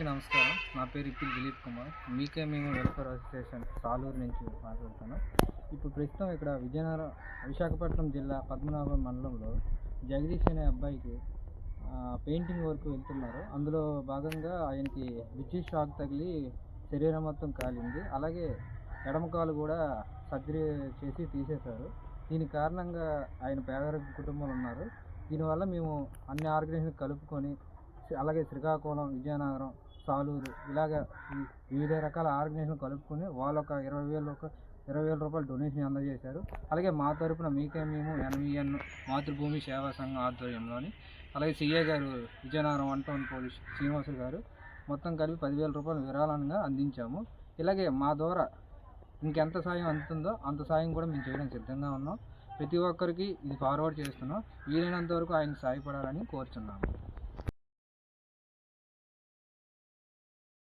అందరికీ నమస్కారం. నా పేరు ఇప్పుడు దిలీప్ కుమార్. మీకే మేము వెల్ఫేర్ అసోసియేషన్ సాలూరు నుంచి మాట్లాడుతాను ఇప్పుడు ప్రస్తుతం ఇక్కడ విజయనగరం విశాఖపట్నం జిల్లా పద్మనాభం మండలంలో జగదీష్ అనే అబ్బాయికి పెయింటింగ్ వర్క్ వెళ్తున్నారు. అందులో భాగంగా ఆయనకి విద్యుత్ షాక్ తగిలి శరీరం మొత్తం కాలింది. అలాగే ఎడమ కాలు కూడా సర్జరీ చేసి తీసేశారు. దీని కారణంగా ఆయన పేదరిక కుటుంబంలో ఉన్నారు. దీనివల్ల మేము అన్ని ఆర్గనైజేషన్ కలుపుకొని అలాగే శ్రీకాకుళం విజయనగరం సాలూరు. ఇలాగ వివిధ రకాల ఆర్గనైజేషన్ కలుపుకొని వాళ్ళు ఒక ఇరవై వేలు ఒక ఇరవై వేల రూపాయలు డొనేషన్ అందజేశారు. అలాగే మా తరపున మీకే మేము ఎన్విఎన్ మాతృభూమి సేవా సంఘం ఆధ్వర్యంలోని అలాగే సిఏ గారు Vizianagaram one town police Srinivasulu గారు మొత్తం కలిపి పదివేల రూపాయలు విరాళంగా అందించాము. ఇలాగే మా ద్వారా ఇంకెంత సాయం అందుతుందో అంత సాయం కూడా మేము చేయడానికి సిద్ధంగా ఉన్నాం. ప్రతి ఒక్కరికి ఇది ఫార్వర్డ్ చేస్తున్నాం. వీలైనంత వరకు ఆయన సాయపడాలని కోరుచున్నాము.